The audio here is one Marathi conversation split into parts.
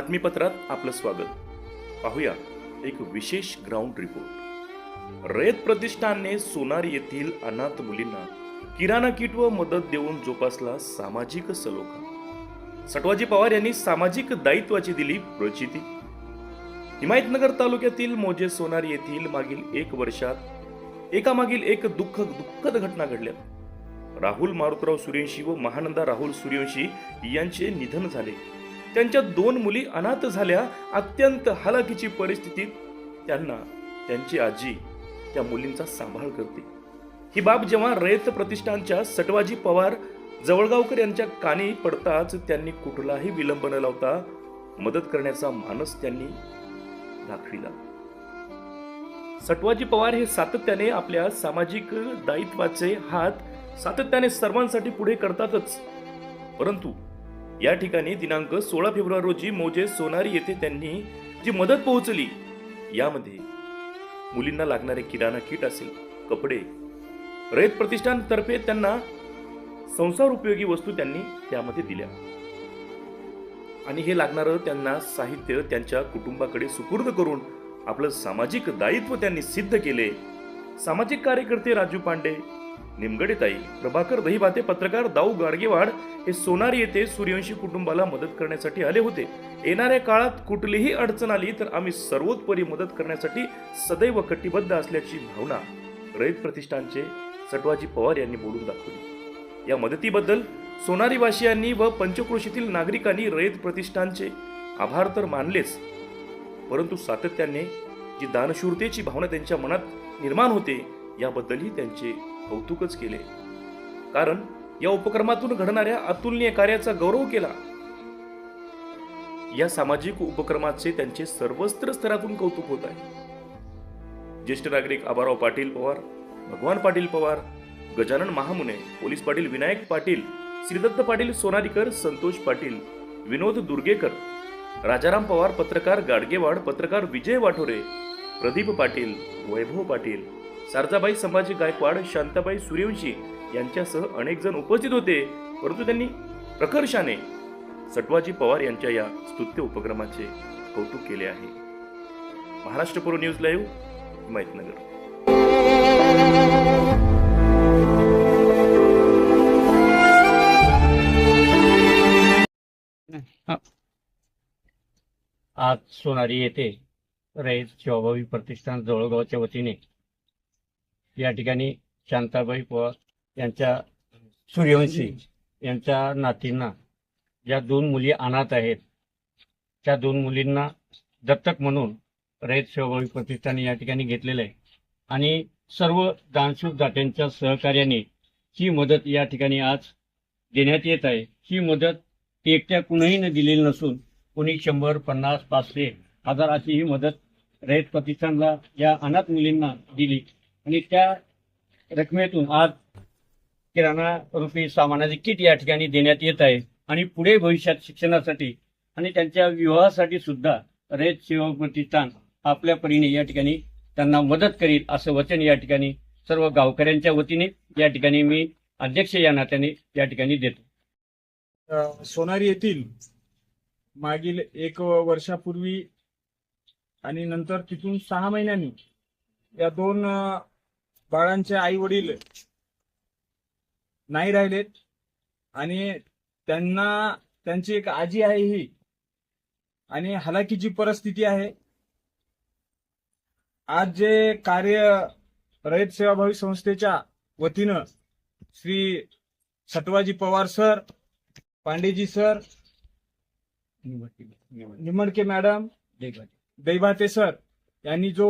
बातमीपत्रात आपलं स्वागत. पाहूया एक विशेष ग्राउंड रिपोर्ट रयत प्रतिष्ठानने सोनार येथील अनाथ मुलींना किराणा किट व मदत देऊन जोपासला सामाजिक सलोखा. सटवाजी पवार यांनी सामाजिक दायित्वाची दिली प्रचिती. हिमायतनगर तालुक्यातील मोजे सोनार येथील मागील एक वर्षात एकामागील एक दुःख दुःखद घटना घडल्या. राहुल मारुतराव सूर्यवंशी व महानंदा राहुल सूर्यवंशी यांचे निधन झाले. त्यांच्या दोन मुली अनाथ झाल्या अत्यंत हलाखीची परिस्थितीत त्यांना त्यांची आजी त्या मुलींचा सांभाळ करते. ही बाब जेव्हा रयत प्रतिष्ठानच्या सटवाजी पवार जवळगावकर यांच्या कानी पडताच त्यांनी कुठलाही विलंब न लावता मदत करण्याचा मानस त्यांनी दाखविला. सटवाजी पवार हे सातत्याने आपल्या सामाजिक दायित्वाचे हात सातत्याने सर्वांसाठी पुढे करतातच. परंतु या ठिकाणी दिनांक सोळा फेब्रुवारी रोजी मोजे सोनारी येथे त्यांनी जी मदत पोहोचली यामध्ये मुलींना लागणारे किराणा किट असेल कपडे रयत प्रतिष्ठानतर्फे त्यांना संसार उपयोगी वस्तू त्यांनी त्यामध्ये दिल्या. आणि हे लागणारं त्यांना साहित्य त्यांच्या कुटुंबाकडे सुपूर्द करून आपलं सामाजिक दायित्व त्यांनी सिद्ध केले. सामाजिक कार्यकर्ते राजू पांडे निमगडीताई प्रभाकर दहीभाते पत्रकार दाऊ गाडगेवाड हे सोनारी येथे सूर्यवंशी कुटुंबाला मदत करण्यासाठी आले होते. येणाऱ्या काळात कुठलीही अडचण आली तर आम्ही सर्वोत्परी मदत करण्यासाठी सदैव कटिबद्ध असल्याची भावना रयत प्रतिष्ठानचे सटवाजी पवार यांनी बोलून दाखवली. या मदतीबद्दल सोनारीवासियांनी व पंचक्रोशीतील नागरिकांनी रयत प्रतिष्ठानचे आभार तर मानलेच परंतु सातत्याने जी दानशूरतेची भावना त्यांच्या मनात निर्माण होते याबद्दलही त्यांचे कौतुकच केले. कारण या उपक्रमातून घडणाऱ्या अतुलनीय कार्याचा गौरव केला. या सामाजिक उपक्रमाचे त्यांचे सर्वस्त्र स्तरातून कौतुक होत आहे. ज्येष्ठ नागरिक आबाराव पाटील पवार भगवान पाटील पवार गजानन महामुने पोलीस पाटील विनायक पाटील श्रीदत्त पाटील सोनारीकर संतोष पाटील विनोद दुर्गेकर राजाराम पवार पत्रकार गाडगेवाड पत्रकार विजय वाठोरे प्रदीप पाटील वैभव पाटील सारजाबाई संभाजी गायकवाड शांताबाई सूर्यवंशी यांच्यासह अनेक जण उपस्थित होते. परंतु त्यांनी प्रकर्षाने सटवाजी पवार यांच्या या स्तुत्य उपक्रमाचे कौतुक केले आहे. महाराष्ट्र पूर्व न्यूज लाईव्ह हिमायतनगर. आज सोनारी येथे रयत शिवभावी प्रतिष्ठान जवळगावच्या वतीने. या ठिकाणी शांताबाई पवार यांच्या सूर्यवंशी यांच्या नातींना ज्या दोन मुली अनाथ आहेत त्या दोन मुलींना दत्तक म्हणून रयत शिवभावी प्रतिष्ठान या ठिकाणी घेतलेलं आहे. आणि सर्व दानशूर दात्यांच्या सहकार्याने ही मदत या ठिकाणी आज देण्यात येत आहे. ही मदत ती एकट्या कुणीही न दिलेली नसून कुणी शंभर पन्नास पाचशे आजाराची ही मदत रयत प्रतिष्ठानला या अनाथ मुलींना दिली. आणि त्या रकमेतून आज किराणा रुपी सामानाचे किट या ठिकाणी देण्यात येत आहे. आणि पुढे भविष्यात शिक्षणासाठी आणि त्यांच्या विवाहासाठी सुद्धा रयत सेवा प्रतिष्ठान आपल्या परीने या ठिकाणी त्यांना मदत करील असं वचन या ठिकाणी सर्व गावकऱ्यांच्या वतीने या ठिकाणी मी अध्यक्ष या नात्याने या ठिकाणी देतो. सोनारी येथील मागील एक वर्षापूर्वी आणि नंतर तिथून सहा महिन्यांनी या दोन बाळांचे आई वडील नाही राहिलेत आणि त्यांना त्यांची एक आजी आहे ही आणि हलाकीची परिस्थिती आहे. आज जे कार्य रयत सेवाभावी संस्थेच्या वतीनं Shri Satwaji Pawar sir Pandeji sir Nimadke madam Daibate sir यांनी जो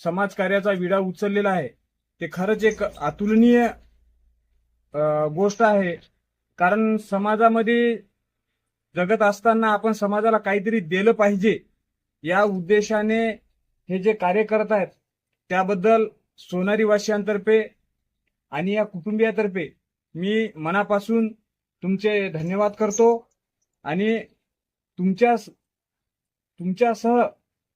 समाजकार्याचा विडा उचललेला आहे ते खरंच एक अतुलनीय गोष्ट आहे. कारण समाजामध्ये जगत असताना आपण समाजाला काहीतरी दिलं पाहिजे या उद्देशाने हे जे कार्य करत आहेत त्याबद्दल सोनारी वासियांतर्फे आणि या कुटुंबियातर्फे मी मनापासून तुमचे धन्यवाद करतो आणि तुमच्या तुमच्यासह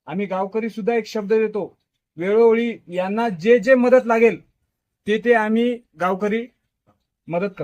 आम्ही गावकरी सुद्धा एक शब्द देतो वेळोवेळी यांना जे जे मदत लागेल ते ते आम्ही गावकरी मदत करतो.